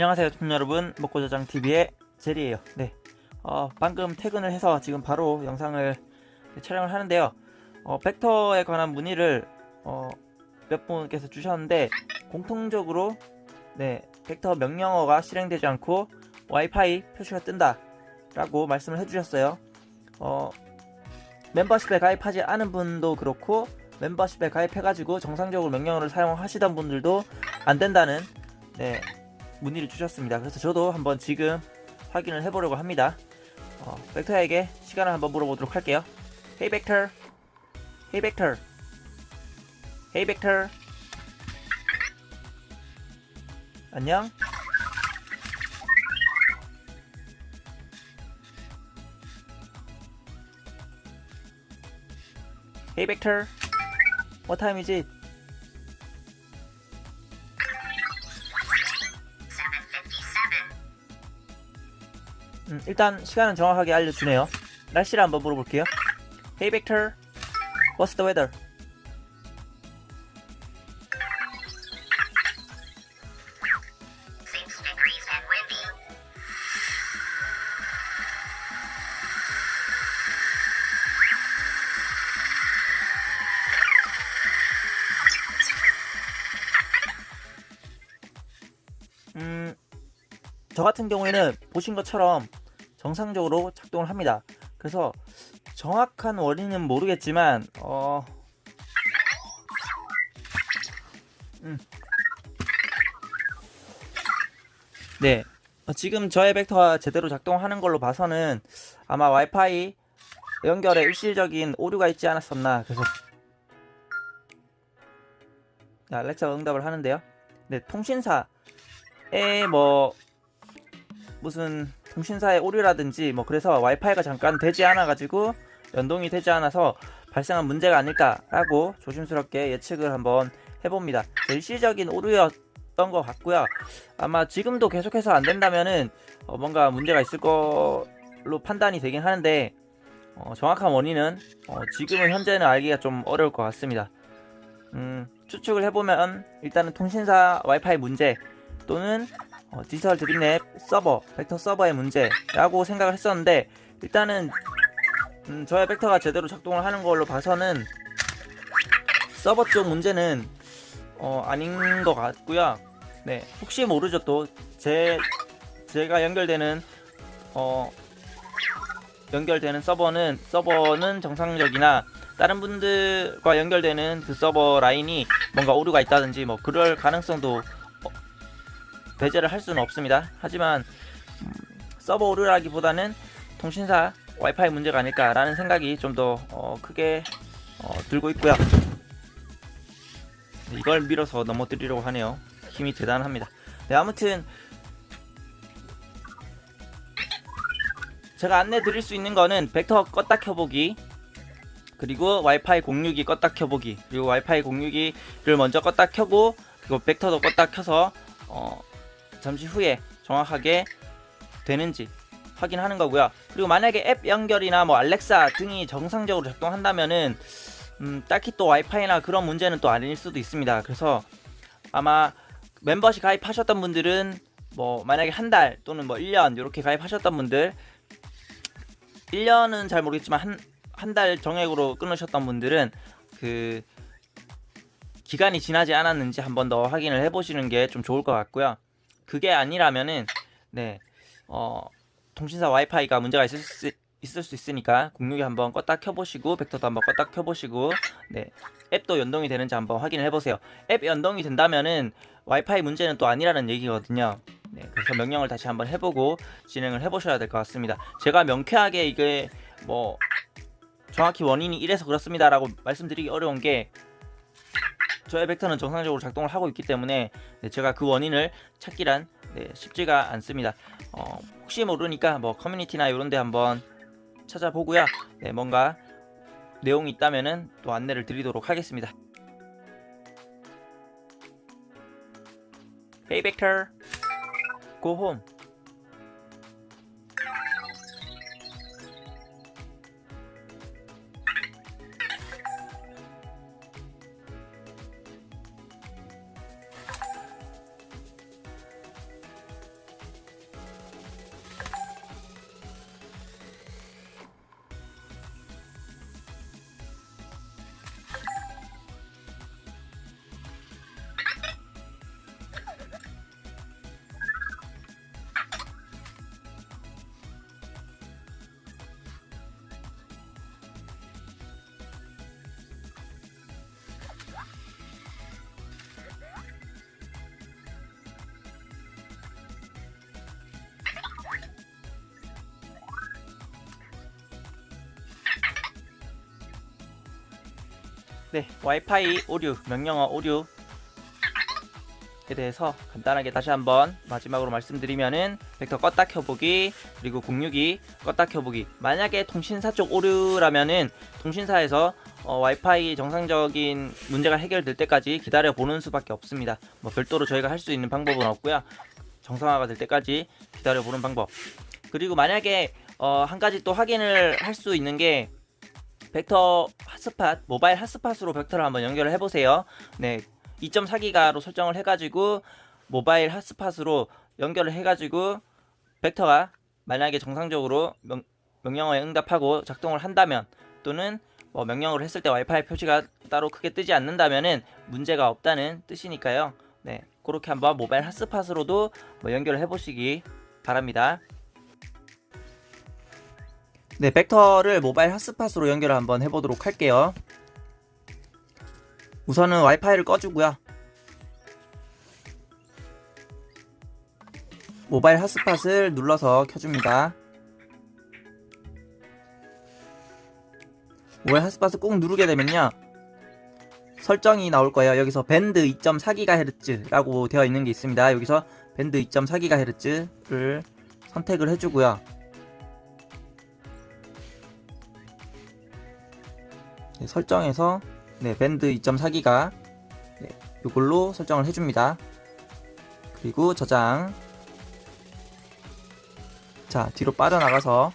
안녕하세요, 청 여러분. 먹고저장 TV의 제리예요. 네, 어, 방금 퇴근을 해서 지금 바로 영상을 촬영을 하는데요. 어, 벡터에 관한 문의를 어, 몇 분께서 주셨는데 공통적으로 네, 벡터 명령어가 실행되지 않고 와이파이 표시가 뜬다 라고 말씀을 해주셨어요. 어, 멤버십에 가입하지 않은 분도 그렇고 멤버십에 가입해가지고 정상적으로 명령어를 사용하시던 분들도 안 된다는 네, 문의를 주셨습니다. 그래서 저도 한번 지금 확인을 해보려고 합니다. 어, 벡터에게 시간을 한번 물어보도록 할게요. Hey 벡터, Hey 벡터, Hey 벡터. 안녕. Hey 벡터. What time is it? 음, 일단 시간은 정확하게 알려주네요. 날씨를 한번 물어볼게요. Hey Victor, what's the weather? Six degrees and windy. 음, 저 같은 경우에는 보신 것처럼 정상적으로 작동을 합니다. 그래서 정확한 원인은 모르겠지만, 어, 음. 네. 어, 지금 저의 벡터가 제대로 작동하는 걸로 봐서는 아마 와이파이 연결에 일시적인 오류가 있지 않았었나. 그래서 자, 알렉사가 응답을 하는데요. 네, 통신사에 뭐 무슨 통신사의 오류라든지 뭐 그래서 와이파이가 잠깐 되지 않아 가지고 연동이 되지 않아서 발생한 문제가 아닐까라고 조심스럽게 예측을 한번 해봅니다. 일시적인 오류였던 것 같고요. 아마 지금도 계속해서 안 된다면은 어, 뭔가 문제가 있을 걸로 판단이 되긴 하는데 어, 정확한 원인은 어, 지금은 현재는 알기가 좀 어려울 것 같습니다. 음, 추측을 해보면 일단은 통신사 와이파이 문제 또는 어, 디지털 드림랩 서버, 벡터 서버의 문제라고 생각을 했었는데 일단은 음, 저의 벡터가 제대로 작동을 하는 걸로 봐서는 서버 쪽 문제는 어, 아닌 것 같고요. 네, 혹시 모르죠 또 제 제가 연결되는 어 연결되는 서버는 서버는 정상적이나 다른 분들과 연결되는 그 서버 라인이 뭔가 오류가 있다든지 뭐 그럴 가능성도 어, 배제를 할 수는 없습니다. 하지만 음, 서버 오류라기보다는 통신사 와이파이 문제가 아닐까라는 생각이 좀더 어, 크게 어, 들고 있고요. 이걸 밀어서 넘어뜨리려고 하네요. 힘이 대단합니다. 네, 아무튼 제가 안내 드릴 수 있는 거는 벡터 껐다 켜보기 그리고 와이파이 공유기 껐다 켜보기 그리고 와이파이 공유기를 먼저 껐다 켜고 그리고 벡터도 껐다 켜서 어, 잠시 후에 정확하게 되는지 확인하는 거고요. 그리고 만약에 앱 연결이나 뭐 알렉사 등이 정상적으로 작동한다면은 음, 딱히 또 와이파이나 그런 문제는 또 아닐 수도 있습니다. 그래서 아마 멤버십 가입하셨던 분들은 뭐 만약에 한 달 또는 뭐 1년 이렇게 가입하셨던 분들 1년은 잘 모르겠지만 한 한 달 정액으로 끊으셨던 분들은 그 기간이 지나지 않았는지 한 번 더 확인을 해보시는 게 좀 좋을 것 같고요. 그게 아니라면은 네 어, 통신사 와이파이가 문제가 있을 수, 있을 수 있으니까 공유기 한번 껐다 켜보시고 벡터도 한번 껐다 켜보시고 네 앱도 연동이 되는지 한번 확인을 해보세요. 앱 연동이 된다면은 와이파이 문제는 또 아니라는 얘기거든요. 네, 그래서 명령을 다시 한번 해보고 진행을 해보셔야 될 것 같습니다. 제가 명쾌하게 이게 뭐 정확히 원인이 이래서 그렇습니다라고 말씀드리기 어려운 게 저의 벡터는 정상적으로 작동을 하고 있기 때문에 네, 제가 그 원인을 찾기란 네, 쉽지가 않습니다. 어, 혹시 모르니까 뭐 커뮤니티나 이런데 한번 찾아보고요. 네, 뭔가 내용이 있다면은 또 안내를 드리도록 하겠습니다. Hey Victor, go home. 네, 와이파이 오류, 명령어 오류 에 대해서 간단하게 다시 한번 마지막으로 말씀드리면은 벡터 껐다 켜보기 그리고 062 껐다 켜보기 만약에 통신사 쪽 오류라면은 통신사에서 어, 와이파이 정상적인 문제가 해결될 때까지 기다려 보는 수밖에 없습니다. 뭐 별도로 저희가 할 수 있는 방법은 없고요. 정상화가 될 때까지 기다려 보는 방법. 그리고 만약에 어, 한 가지 또 확인을 할 수 있는 게 벡터 핫스팟 모바일 핫스팟으로 벡터를 한번 연결을 해보세요. 네, 2.4기가로 설정을 해가지고 모바일 핫스팟으로 연결을 해가지고 벡터가 만약에 정상적으로 명, 명령어에 응답하고 작동을 한다면 또는 뭐 명령어를 했을 때 와이파이 표시가 따로 크게 뜨지 않는다면은 문제가 없다는 뜻이니까요. 네, 그렇게 한번 모바일 핫스팟으로도 뭐 연결을 해보시기 바랍니다. 네, 벡터를 모바일 핫스팟으로 연결을 한번 해보도록 할게요. 우선은 와이파이를 꺼주고요. 모바일 핫스팟을 눌러서 켜줍니다. 모바일 핫스팟을 꾹 누르게 되면요. 설정이 나올 거예요. 여기서 밴드 2.4GHz라고 되어 있는 게 있습니다. 여기서 밴드 2.4GHz를 선택을 해주고요. 네, 설정에서 네, 밴드 2.4기가 네, 이걸로 설정을 해줍니다. 그리고 저장. 자, 뒤로 빠져나가서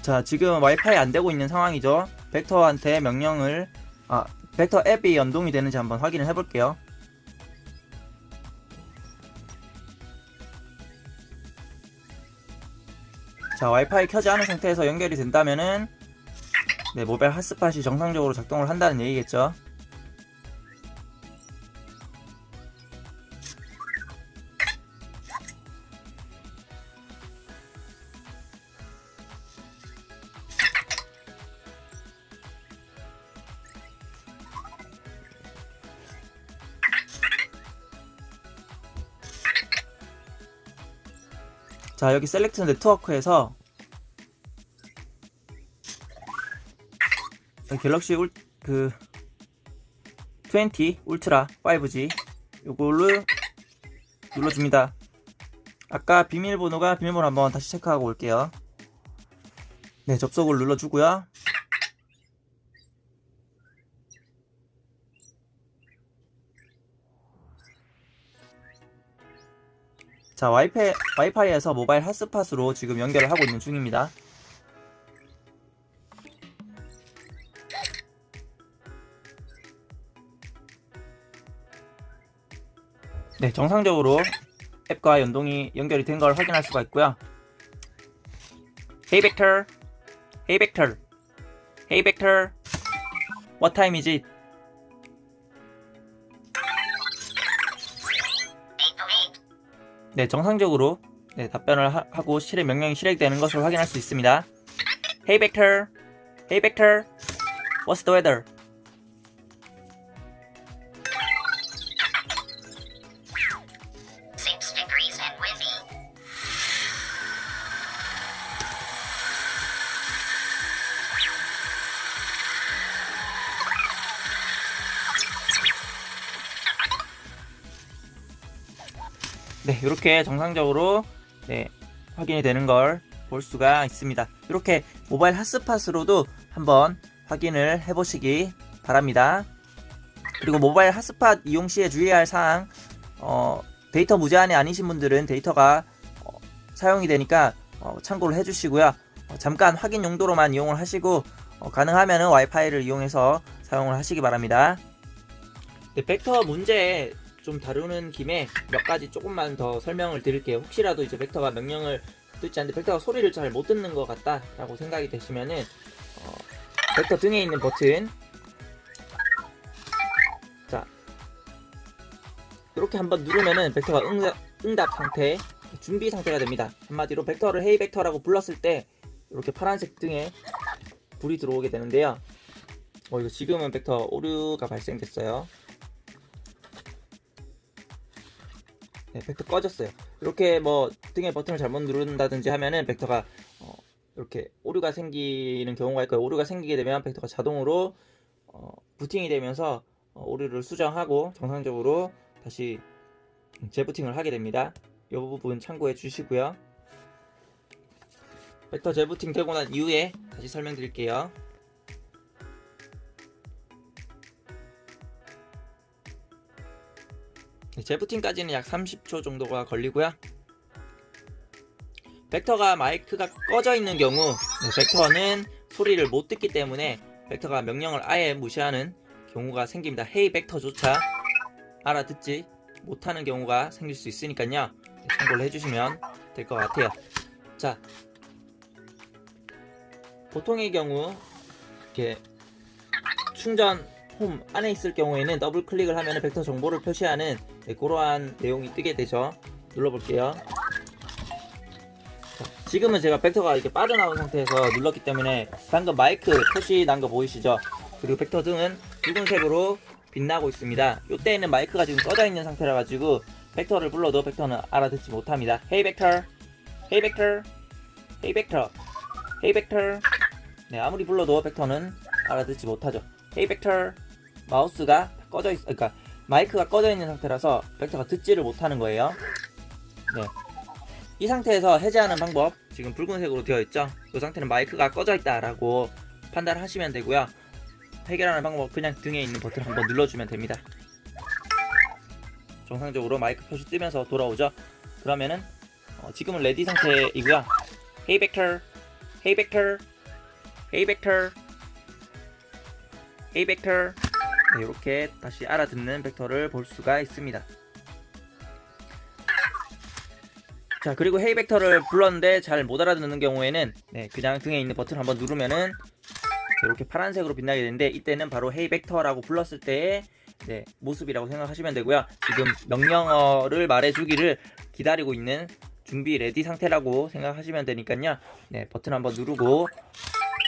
자, 지금 와이파이 안 되고 있는 상황이죠. 벡터한테 명령을 아, 벡터 앱이 연동이 되는지 한번 확인을 해볼게요. 자 와이파이 켜지 않은 상태에서 연결이 된다면은 네 모바일 핫스팟이 정상적으로 작동을 한다는 얘기겠죠 자 여기 셀렉트 네트워크에서 갤럭시 울, 그, 20 울트라 5G 요걸로 눌러줍니다. 아까 비밀번호가 비밀번호 한번 다시 체크하고 올게요. 네, 접속을 눌러주고요. 자, 와이파이, 와이파이에서 모바일 핫스팟으로 지금 연결을 하고 있는 중입니다. 네, 정상적으로 앱과 연동이 연결이 된 걸 확인할 수가 있고요. Hey Vector, Hey Vector, Hey Vector, What time is it? 네, 정상적으로 네, 답변을 하, 고 실행 명령이 실행되는 것을 확인할 수 있습니다. Hey Vector, Hey Vector, What's the weather? 네, 이렇게 정상적으로 네, 확인이 되는 걸 볼 수가 있습니다. 이렇게 모바일 핫스팟으로도 한번 확인을 해보시기 바랍니다. 그리고 모바일 핫스팟 이용 시에 주의해야 할 사항, 어, 데이터 무제한이 아니신 분들은 데이터가 어, 사용이 되니까 어, 참고를 해주시고요. 어, 잠깐 확인 용도로만 이용을 하시고 어, 가능하면 와이파이를 이용해서 사용을 하시기 바랍니다. 네, 벡터 문제 좀 다루는 김에 몇 가지 조금만 더 설명을 드릴게요. 혹시라도 이제 벡터가 명령을 듣지 않는데 벡터가 소리를 잘 못 듣는 것 같다라고 생각이 되시면은 어, 벡터 등에 있는 버튼 자 이렇게 한번 누르면은 벡터가 응답, 응답 상태 준비 상태가 됩니다. 한마디로 벡터를 헤이 벡터라고 불렀을 때 이렇게 파란색 등에 불이 들어오게 되는데요. 어 이거 지금은 벡터 오류가 발생됐어요. 네, 벡터 꺼졌어요. 이렇게 뭐 등에 버튼을 잘못 누른다든지 하면은 벡터가 어, 이렇게 오류가 생기는 경우가 있고요. 오류가 생기게 되면 벡터가 자동으로 어, 부팅이 되면서 어, 오류를 수정하고 정상적으로 다시 재부팅을 하게 됩니다. 이 부분 참고해 주시고요. 벡터 재부팅 되고 난 이후에 다시 설명드릴게요. 네, 재부팅까지는 약 30초 정도가 걸리고요. 벡터가 마이크가 꺼져 있는 경우 네, 벡터는 소리를 못 듣기 때문에 벡터가 명령을 아예 무시하는 경우가 생깁니다. 헤이 벡터조차 알아듣지 못하는 경우가 생길 수 있으니까요. 네, 참고를 해주시면 될 것 같아요. 자, 보통의 경우 이렇게 충전 홈 안에 있을 경우에는 더블 클릭을 하면 벡터 정보를 표시하는 네, 그러한 내용이 뜨게 되죠. 눌러볼게요. 자, 지금은 제가 벡터가 이렇게 빠져나온 상태에서 눌렀기 때문에 방금 마이크 표시 난 거 보이시죠? 그리고 벡터 등은 붉은색으로 빛나고 있습니다. 이때에는 마이크가 지금 꺼져 있는 상태라 가지고 벡터를 불러도 벡터는 알아듣지 못합니다. Hey 벡터, Hey 벡터, Hey 벡터, Hey 벡터. 네 아무리 불러도 벡터는 알아듣지 못하죠. Hey 벡터. 마우스가 꺼져 있, 그러니까 마이크가 꺼져 있는 상태라서 벡터가 듣지를 못하는 거예요. 네. 이 상태에서 해제하는 방법 지금 붉은색으로 되어 있죠. 이 상태는 마이크가 꺼져 있다라고 판단하시면 되고요. 해결하는 방법 그냥 등에 있는 버튼 한번 눌러주면 됩니다. 정상적으로 마이크 표시 뜨면서 돌아오죠. 그러면은 어, 지금은 레디 상태이고요. Hey 벡터, Hey 벡터, Hey 벡터, Hey. 네, 이렇게 다시 알아듣는 벡터를 볼 수가 있습니다. 자 그리고 헤이 벡터를 불렀는데 잘 못 알아듣는 경우에는 네, 그냥 등에 있는 버튼 한번 누르면은 이렇게 파란색으로 빛나게 되는데 이때는 바로 헤이 벡터라고 불렀을 때의 네, 모습이라고 생각하시면 되고요. 지금 명령어를 말해주기를 기다리고 있는 준비 레디 상태라고 생각하시면 되니까요. 네, 버튼 한번 누르고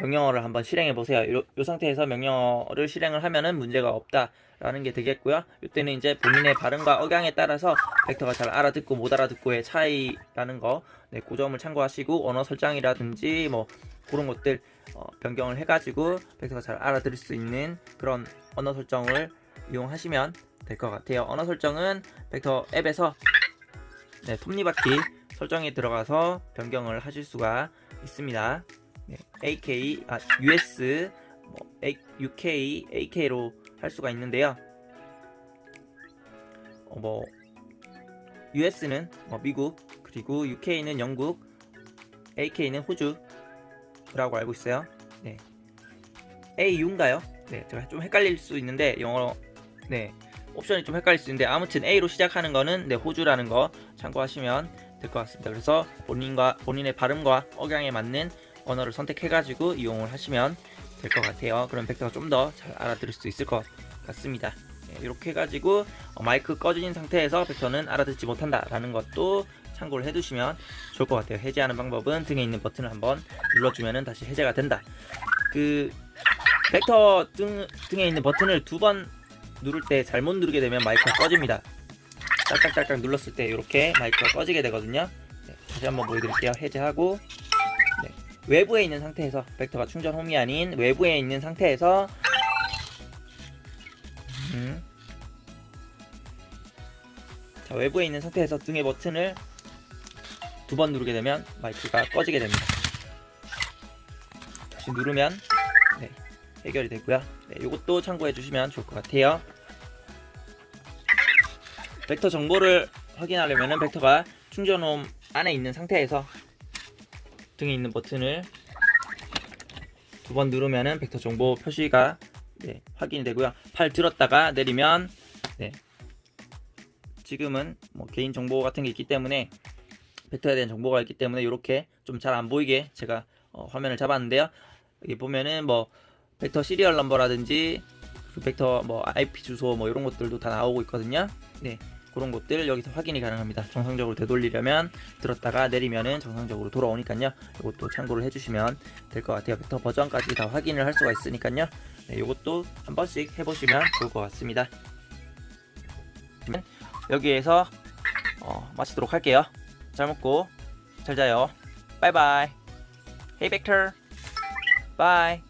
명령어를 한번 실행해 보세요. 요, 요 상태에서 명령어를 실행을 하면은 문제가 없다라는 게 되겠고요. 이때는 이제 본인의 발음과 억양에 따라서 벡터가 잘 알아듣고 못 알아듣고의 차이라는 거, 네, 그 점을 참고하시고 언어 설정이라든지 뭐 그런 것들 어, 변경을 해가지고 벡터가 잘 알아들을 수 있는 그런 언어 설정을 이용하시면 될 것 같아요. 언어 설정은 벡터 앱에서 네, 톱니바퀴 설정에 들어가서 변경을 하실 수가 있습니다. 네, AK, 아, US, 뭐, A, UK, AK로 할 수가 있는데요. 어, 뭐, US는 뭐 미국, 그리고 UK는 영국, AK는 호주라고 알고 있어요. 네. AU인가요? 네, 제가 좀 헷갈릴 수 있는데 영어 네 옵션이 좀 헷갈릴 수 있는데 아무튼 A로 시작하는 거는 네 호주라는 거 참고하시면 될 것 같습니다. 그래서 본인과 본인의 발음과 억양에 맞는 언어를 선택해가지고 이용을 하시면 될 것 같아요. 그럼 벡터가 좀 더 잘 알아들을 수 있을 것 같습니다. 네, 이렇게 해가지고 어, 마이크 꺼진 상태에서 벡터는 알아듣지 못한다라는 것도 참고를 해두시면 좋을 것 같아요. 해제하는 방법은 등에 있는 버튼을 한번 눌러주면 다시 해제가 된다. 그 벡터 등, 등에 있는 버튼을 두 번 누를 때 잘못 누르게 되면 마이크가 꺼집니다. 짝짝짝짝 눌렀을 때 이렇게 마이크가 꺼지게 되거든요. 네, 다시 한번 보여드릴게요. 해제하고 네, 외부에 있는 상태에서 벡터가 충전 홈이 아닌 외부에 있는 상태에서 음. 자, 외부에 있는 상태에서 등의 버튼을 두 번 누르게 되면 마이크가 꺼지게 됩니다. 다시 누르면 네, 해결이 되고요. 네, 이것도 참고해 주시면 좋을 것 같아요. 벡터 정보를 확인하려면 벡터가 충전홈 안에 있는 상태에서 등에 있는 버튼을 두 번 누르면은 벡터 정보 표시가 네, 확인이 되고요. 팔 들었다가 내리면 네, 지금은 뭐 개인 정보 같은 게 있기 때문에 벡터에 대한 정보가 있기 때문에 이렇게 좀 잘 안 보이게 제가 어, 화면을 잡았는데요. 여기 보면은 뭐 벡터 시리얼 넘버라든지 그 벡터 뭐 IP 주소 뭐 이런 것들도 다 나오고 있거든요. 네. 그런 것들 여기서 확인이 가능합니다. 정상적으로 되돌리려면 들었다가 내리면은 정상적으로 돌아오니까요. 이것도 참고를 해주시면 될 것 같아요. 벡터 버전까지 다 확인을 할 수가 있으니까요. 네, 이것도 한 번씩 해보시면 좋을 것 같습니다. 여기에서 어, 마치도록 할게요. 잘 먹고 잘 자요. 바이바이. Hey Vector. Bye.